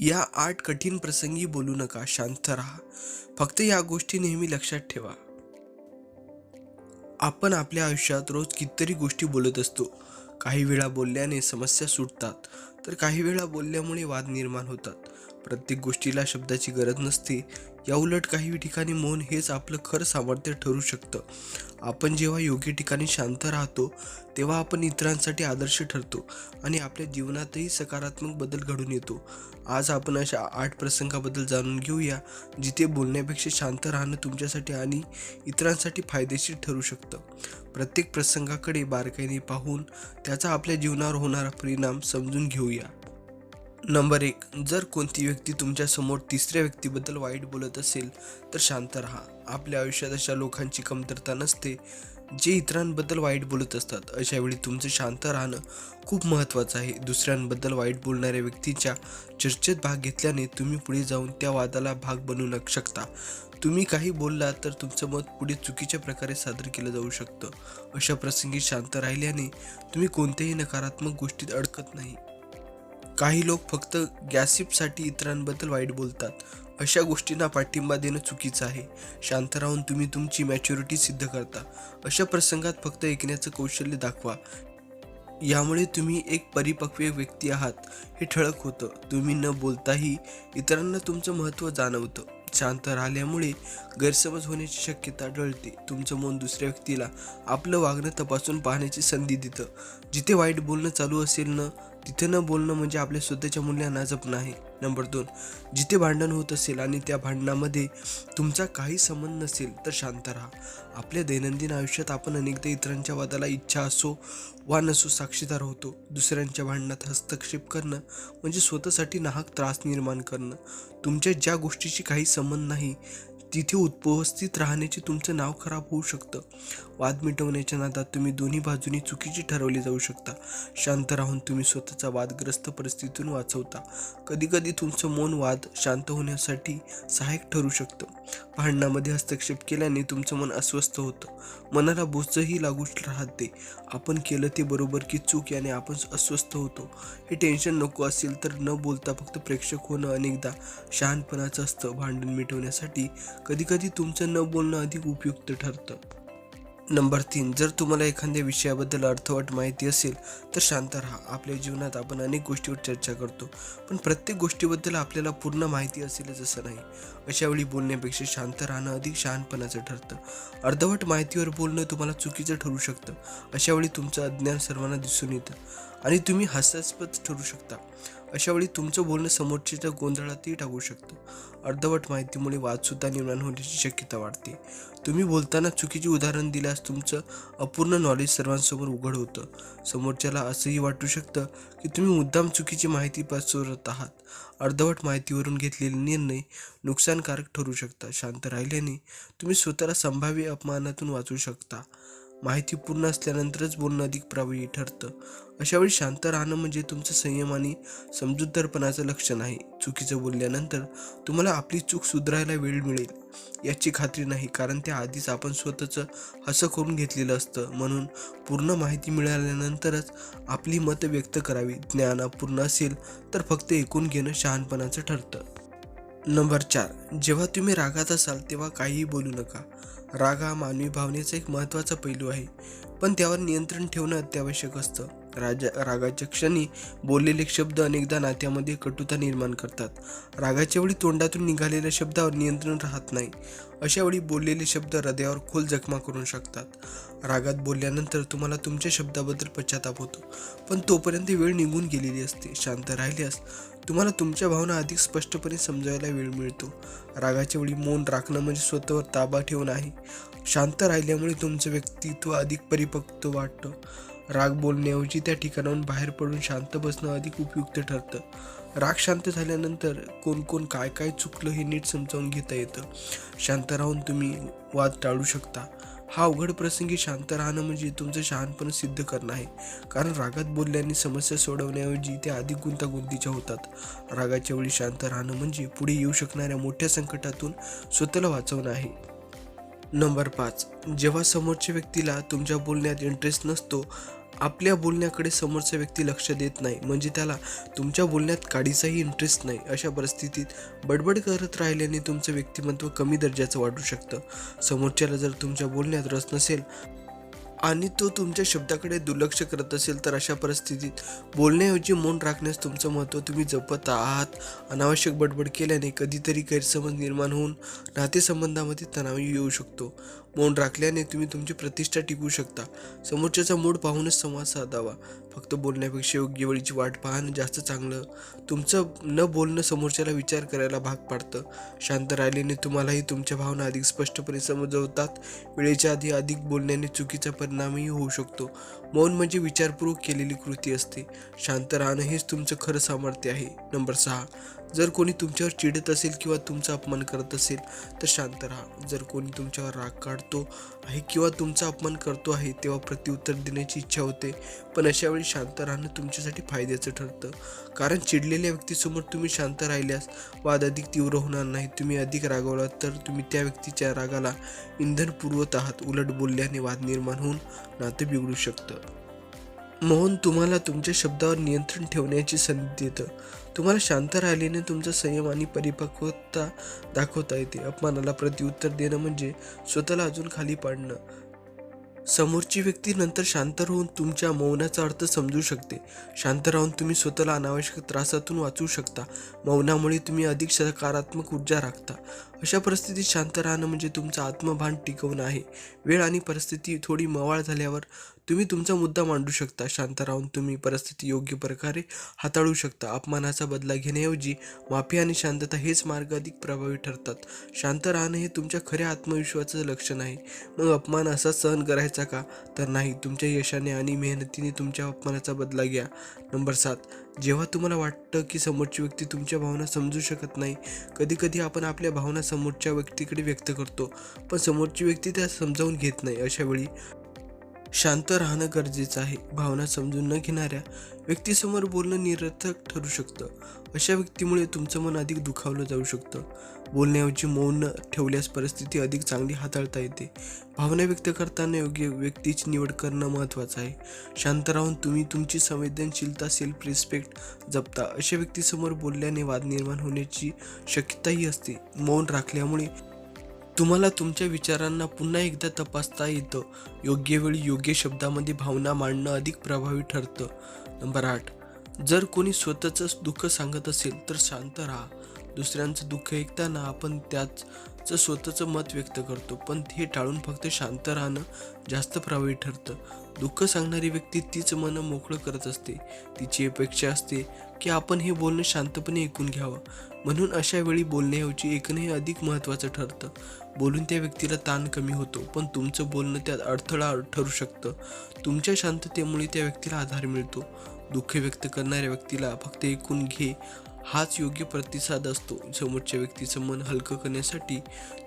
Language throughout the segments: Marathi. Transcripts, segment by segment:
या आठ कठीण प्रसंगी बोलू नका शांत राहा. फक्त या गोष्टी नेहमी लक्षात ठेवा. आपण आपल्या आयुष्यात रोज कितीतरी गोष्टी बोलत असतो. काही वेळा बोलल्याने समस्या सुटतात तर काही वेळा बोलल्यामुळे वाद निर्माण होतात. प्रत्येक गोष्टीला शब्दाची गरज नसते याउलट काही ठिकाणी मौन हेच आपलं खरं सामर्थ्य ठरू शकतं. आपण जेव्हा योग्य ठिकाणी शांत राहतो तेव्हा आपण इतरांसाठी आदर्श ठरतो आणि आपल्या जीवनातही सकारात्मक बदल घडून येतो. आज आपण अशा आठ प्रसंगाबद्दल जाणून घेऊया जिथे बोलण्यापेक्षा शांत राहणं तुमच्यासाठी आणि इतरांसाठी फायदेशीर ठरू शकतं. प्रत्येक प्रसंगाकडे बारकाईने पाहून त्याचा आपल्या जीवनावर होणारा परिणाम समजून घेऊया. नंबर एक जर कोणती व्यक्ती तुमच्यासमोर तिसऱ्या व्यक्तीबद्दल वाईट बोलत असेल तर शांत राहा. आपल्या आयुष्यात अशा लोकांची कमतरता नसते जे इतरांबद्दल वाईट बोलत असतात. अशावेळी तुमचं शांत राहणं खूप महत्त्वाचं आहे. दुसऱ्यांबद्दल वाईट बोलणाऱ्या व्यक्तीच्या चर्चेत भाग घेतल्याने तुम्ही पुढे जाऊन त्या वादाला भाग बनवू न शकता. तुम्ही काही बोललात तर तुमचं मत पुढे चुकीच्या प्रकारे सादर केलं जाऊ शकतं. अशा प्रसंगी शांत राहिल्याने तुम्ही कोणत्याही नकारात्मक गोष्टीत अडकत नाही. काही लोक फक्त गॅसिपसाठी इतरांबद्दल वाईट बोलतात. अशा गोष्टींना पाठिंबा देणं चुकीचं आहे. शांत राहून तुम्ही तुमची मॅच्युरिटी सिद्ध करता. अशा प्रसंगात फक्त ऐकण्याचं कौशल्य दाखवा. यामुळे तुम्ही एक परिपक्व व्यक्ती आहात. हे ठळक होतं. तुम्ही न बोलताही इतरांना तुमचं महत्त्व जाणवतं. शांत राहिल्यामुळे गैरसमज होण्याची शक्यता टळते. तुमचं मन दुसऱ्या व्यक्तीला आपलं वागणं तपासून पाहण्याची संधी देतं. जिथे वाईट बोलणं चालू असेल ना तिथे न बोलणं म्हणजे आपल्या स्वतःच्या मूल्यांना जपणं आहे नंबर दोन जिथे भांडण होत असेल आणि त्या भांडणामध्ये तुमचा काही संबंध नसेल तर शांत राहा. आपल्या दैनंदिन आयुष्यात आपण अनेकदा इतरांच्या वादाला इच्छा असो वा नसो साक्षीदार होतो. दुसऱ्यांच्या भांडणात हस्तक्षेप करणं म्हणजे स्वतःसाठी नाहक त्रास निर्माण करणं. तुमच्या ज्या गोष्टीशी काही संबंध नाही तिथे उपस्थित राहण्याचे तुमचं नाव खराब होऊ शकतं. वाद मिटवण्याच्या नादात तुम्ही दोन्ही बाजूनी चुकीची ठरवली जाऊ शकता. शांत राहून तुम्ही स्वतःचा वादग्रस्त परिस्थितीतून वाचवता. कधीकधी तुमचं मौन वाद शांत होण्यासाठी सहाय्यक ठरू शकतं. भांडणामध्ये हस्तक्षेप केल्याने तुमचं मन अस्वस्थ होतं. मनाला बोचही लागू राहते. आपण केलं ते बरोबर की चूक याने आपण अस्वस्थ होतो. हे टेन्शन नको असेल तर न बोलता फक्त प्रेक्षक होणं अनेकदा शहाणपणाचं असतं. भांडण मिटवण्यासाठी कधीकधी तुमचं न बोलणं अधिक उपयुक्त ठरतं. नंबर तीन जर तुम्हाला एखाद्या विषयाबद्दल अर्थवट माहिती असेल तर शांत राहा. आपल्या जीवनात आपण अनेक गोष्टीवर चर्चा करतो पण प्रत्येक गोष्टीबद्दल आपल्याला पूर्ण माहिती असेलच असं नाही. अशावेळी बोलण्यापेक्षा शांत राहणं अधिक शहाणपणाचं ठरतं. अर्धवट माहितीवर बोलणं तुम्हाला चुकीचं ठरू शकतं. अशावेळी तुमचं अज्ञान सर्वांना दिसून येतं. आणि तुम्ही हास्यास्पद ठरू शकता. अशावेळी तुमचं बोलणं समोरच्याच्या गोंधळातही टाकू शकतं. अर्धवट माहितीमुळे वादसुद्धा निर्माण होण्याची शक्यता वाढते. तुम्ही बोलताना चुकीची उदाहरण दिल्यास तुमचं अपूर्ण नॉलेज सर्वांसमोर उघड होतं. समोरच्याला असंही वाटू शकतं की तुम्ही मुद्दाम चुकीची माहिती पसरत आहात. अर्धवट माहितीवरून घेतलेले निर्णय नुकसानकारक ठरू शकतात. शांत राहिल्याने तुम्ही स्वतःला संभाव्य अपमानातून वाचू शकता. माहिती पूर्ण असल्यानंतरच बोलणं अधिक प्रभावी ठरतं. अशावेळी शांत राहणं म्हणजे तुमचं संयम आणि समजूतदारपणाचं लक्षण आहे. चुकीचं बोलल्यानंतर तुम्हाला आपली चूक सुधारायला वेळ मिळेल. याची खात्री नाही कारण त्या आधीच आपण स्वतःचं हसं करून घेतलेलं असतं. म्हणून पूर्ण माहिती मिळाल्यानंतरच आपली मतं व्यक्त करावी. ज्ञान अपूर्ण असेल तर फक्त ऐकून घेणं शहाणपणाचं ठरतं. नंबर चार. जेव्हा तुम्ही रागात असाल तेव्हा काहीही बोलू नका. राग हा मानवी भावनेचा एक महत्त्वाचा पैलू आहे. पण त्यावर नियंत्रण ठेवणं अत्यावश्यक असतं. राजा रागाच्या क्षणी बोललेले शब्द अनेकदा नात्यामध्ये कटुता निर्माण करतात. रागाच्या वेळी तोंडातून निघालेल्या शब्दावर नियंत्रण राहत नाही. अशा वेळी बोललेले शब्द हृदयावर खोल जखमा करू शकतात. रागात बोलल्यानंतर तुम्हाला तुमच्या शब्दाबद्दल पश्चाताप होतो पण तोपर्यंत वेळ निघून गेलेली असते. शांत राहिल्यास तुम्हाला तुमच्या भावना अधिक स्पष्टपणे समजायला वेळ मिळतो. रागाच्या वेळी मौन राखणं म्हणजे स्वतःवर ताबा ठेवून आहे. शांत राहिल्यामुळे तुमचं व्यक्तित्व अधिक परिपक्व वाटतं. राग बोलण्याऐवजी त्या ठिकाणाहून बाहेर पडून शांत बसणं अधिक उपयुक्त ठरतं. राग शांत झाल्यानंतर कोण कोण काय काय चुकलं हे नीट समजावून घेता येतं. शांत राहून तुम्ही वाद टाळू शकता. हा अवघड प्रसंगी शांत राहणं म्हणजे तुमचं शहाणपण सिद्ध करणं आहे. कारण रागात बोलल्याने समस्या सोडवण्याऐवजी त्या अधिक गुंतागुंतीच्या होतात. रागाच्या वेळी शांत राहणं म्हणजे पुढे येऊ शकणाऱ्या मोठ्या संकटातून स्वतःला वाचवणं आहे. नंबर पाच. जेव्हा समोरच्या व्यक्तीला तुमच्या बोलण्यात इंटरेस्ट नसतो आपल्या बोलण्याकडे समोरचा व्यक्ती लक्ष देत नाही. म्हणजे त्याला तुमच्या बोलण्यात काडीचाही इंटरेस्ट नाही. अशा परिस्थितीत बडबड करत राहिल्याने तुमचं व्यक्तिमत्व कमी दर्जाचं वाटू शकतं. समोरच्याला जर तुमच्या बोलण्यात रस नसेल आणि तो तुमच्या शब्दाकडे दुर्लक्ष करत असेल तर अशा परिस्थितीत बोलण्याऐवजी मौन राखण्यास तुमचं महत्त्व तुम्ही जपत आहात. अनावश्यक बडबड केल्याने कधीतरी गैरसमज निर्माण होऊन नातेसंबंधामध्ये तणाव येऊ शकतो. मौन राखल्याने तुम्ही तुमची प्रतिष्ठा टिकवू शकता. समोरच्याचा मूड पाहूनच संवाद साधावा. फक्त बोलण्यापेक्षा योग्य वेळीची वाट पाहणं जास्त चांगलं. तुमचं न बोलणं समोरच्याला विचार करायला भाग पाडतं. शांत राहिल्याने तुम्हालाही तुमच्या भावना अधिक स्पष्टपणे समजवतात. वेळेच्या आधी अधिक बोलण्याने चुकीचा परिणामही होऊ शकतो. मौन म्हणजे विचारपूर्वक केलेली कृती असते. शांत राहणं हेच तुमचं खरं सामर्थ्य आहे. नंबर सहा. जर कोणी तुमच्यावर चिडत असेल किंवा तुमचा अपमान करत असेल तर शांत राहा. जर कोणी तुमच्यावर राग काढतो आहे किंवा तुमचा अपमान करतो आहे तेव्हा प्रत्युत्तर देण्याची इच्छा होते. पण अशा वेळी शांत राहणं तुमच्यासाठी फायद्याचं ठरतं. कारण चिडलेल्या व्यक्तीसमोर तुम्ही शांत राहिल्यास वाद अधिक तीव्र होणार नाही. तुम्ही अधिक रागवलात तर तुम्ही त्या व्यक्तीच्या रागाला इंधन पुरवत आहात. उलट बोलल्याने वाद निर्माण होऊन नातं बिघडू शकतं. मौन तुम्हाला तुमच्या शब्दावर नियंत्रण ठेवण्याची संधी देतं. तुम्हाला शांत राहिल्याने तुमचा संयम आणि परिपक्वता दाखवता येते. अपमानाला प्रत्युत्तर देणं म्हणजे स्वतःला अजून खाली पाडणं. समोरची व्यक्ती नंतर शांत राहून तुमच्या मौनाचा अर्थ समजू शकते. शांत राहून तुम्ही स्वतःला अनावश्यक त्रासातून वाचू शकता. मौनामुळे तुम्ही अधिक सकारात्मक ऊर्जा राखता. अशा परिस्थितीत शांत राहणं म्हणजे तुमचं आत्मभान टिकवणं आहे. वेळ आणि परिस्थिती थोडी मवाळ झाल्यावर तुम्ही तुमचा मुद्दा मांडू शकता शांत राहून तुम्ही परिस्थिती योग्य प्रकारे हाताळू शकता. अपमानाचा बदला घेण्याऐवजी माफी आणि शांतता हेच मार्ग अधिक प्रभावी ठरतात. शांत राहणं हे तुमच्या खऱ्या आत्मविश्वासाचं लक्षण आहे. मग अपमान असा सहन करायचा का? तर नाही. तुमच्या यशाने आणि मेहनतीने तुमच्या अपमानाचा बदला घ्या. नंबर सात. जेव्हा तुम्हाला वाटतं की समोरची व्यक्ती तुमच्या भावना समजू शकत नाही कधीकधी आपण आपल्या भावना समोरच्या व्यक्तीकडे व्यक्त करतो. पण समोरची व्यक्ती त्या समजावून घेत नाही. अशा वेळी शांत राहणं गरजेचं आहे. भावना समजून न घेणाऱ्या व्यक्तीसमोर बोलणं निरर्थक ठरू शकतं. अशा व्यक्तीमुळे तुमचं मन अधिक दुखावलं जाऊ शकतं. बोलण्याऐवजी मौन ठेवल्यास परिस्थिती अधिक चांगली हाताळता येते. भावना व्यक्त करताना योग्य व्यक्तीची निवड करणं महत्त्वाचं आहे. शांत राहून तुम्ही तुमची संवेदनशीलता सेल्फ रिस्पेक्ट जपता. अशा व्यक्तीसमोर बोलल्याने वाद निर्माण होण्याची शक्यताही असते. मौन राखल्यामुळे तुम्हाला तुमच्या विचारांना पुन्हा एकदा तपासता येतं. योग्य वेळी योग्य शब्दामध्ये भावना मांडणं अधिक प्रभावी ठरतं. नंबर आठ. जर कोणी स्वतःचं दुःख सांगत असेल तर शांत राहा. दुसऱ्यांचं दुःख ऐकताना आपण त्याच स्वतःचं मत व्यक्त करतो. पण हे टाळून फक्त शांत राहणं जास्त प्रभावी ठरतं. दुःख सांगणारी व्यक्ती तीच मन मोकळं करत असते. तिची अपेक्षा असते की आपण हे बोलणं शांतपणे ऐकून घ्यावं. म्हणून अशा वेळी बोलण्याऐवजी ऐकणं हे अधिक महत्त्वाचं ठरतं. बोलून त्या व्यक्तीला ताण कमी होतो पण तुमचं बोलणं त्यात अडथळा ठरू शकतं. तुमच्या शांततेमुळे त्या व्यक्तीला आधार मिळतो. दुःख व्यक्त करणाऱ्या व्यक्तीला फक्त ऐकून घे हाच योग्य प्रतिसाद असतो. समोरच्या व्यक्तीचं मन हलकं करण्यासाठी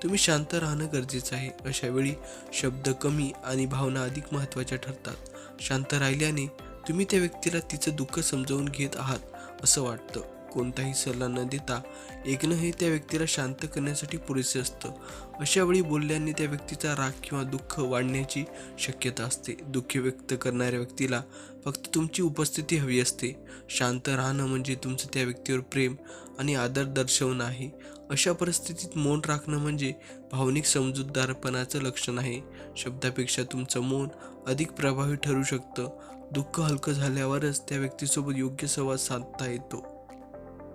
तुम्ही शांत राहणं गरजेचं आहे. अशावेळी शब्द कमी आणि भावना अधिक महत्त्वाच्या ठरतात. शांत राहिल्याने तुम्ही त्या व्यक्तीला तिचं दुःख समजावून घेत आहात असं वाटतं. कोणताही सल्ला न देता ऐकणं हे त्या व्यक्तीला शांत करण्यासाठी पुरेसे असतं. अशा वेळी बोलल्याने त्या व्यक्तीचा राग किंवा दुःख वाढण्याची शक्यता असते. दुःख व्यक्त करणाऱ्या व्यक्तीला फक्त तुमची उपस्थिती हवी असते. शांत राहणं म्हणजे तुमचं त्या व्यक्तीवर प्रेम आणि आदर दर्शवणं आहे. अशा परिस्थितीत मौन राखणं म्हणजे भावनिक समजूतदारपणाचं लक्षण आहे. शब्दापेक्षा तुमचं मौन अधिक प्रभावी ठरू शकतं. दुःख हलकं झाल्यावरच त्या व्यक्तीसोबत योग्य संवाद साधता येतो.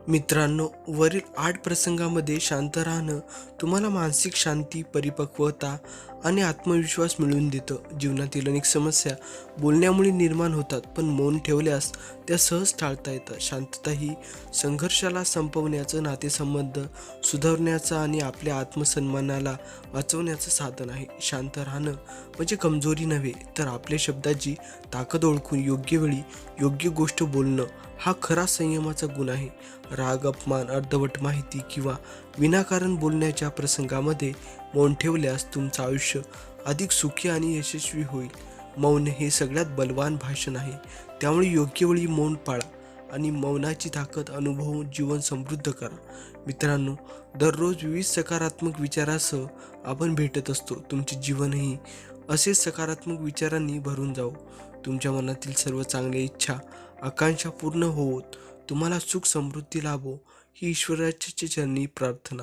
मित्रांनो वरील आठ प्रसंगामध्ये शांत राहणं तुम्हाला मानसिक शांती परिपक्वता आणि आत्मविश्वास मिळवून देतं. जीवनातील अनेक समस्या बोलण्यामुळे निर्माण होतात पण मौन ठेवल्यास त्या सहज टाळता येतात शांतता ही संघर्षाला संपवण्याचं नातेसंबंध सुधारण्याचं आणि आपल्या आत्मसन्मानाला वाचवण्याचं साधन आहे. शांत राहणं म्हणजे कमजोरी नव्हे तर आपल्या शब्दाची ताकद ओळखून योग्य वेळी योग्य गोष्ट बोलणं हा खरा संयमाचा गुण आहे. राग अपमान अर्धवट माहिती किंवा विनाकारण बोलण्याच्या प्रसंगामध्ये मौन ठेवल्यास तुमचं आयुष्य अधिक सुखी आणि यशस्वी होईल. मौन हे सगळ्यात बलवान भाषण आहे. त्यामुळे योग्य वेळी मौन पाळा आणि मौनाची ताकद अनुभवून जीवन समृद्ध करा. मित्रांनो दररोज विविध सकारात्मक विचारासह आपण भेटत असतो. तुमचे जीवनही असेच सकारात्मक विचारांनी भरून जाऊ तुमच्या मनातील सर्व चांगल्या इच्छा आकांक्षा पूर्ण होत तुम्हाला सुख समृद्धी लाभो. ही ईश्वराच्या चरणी प्रार्थना.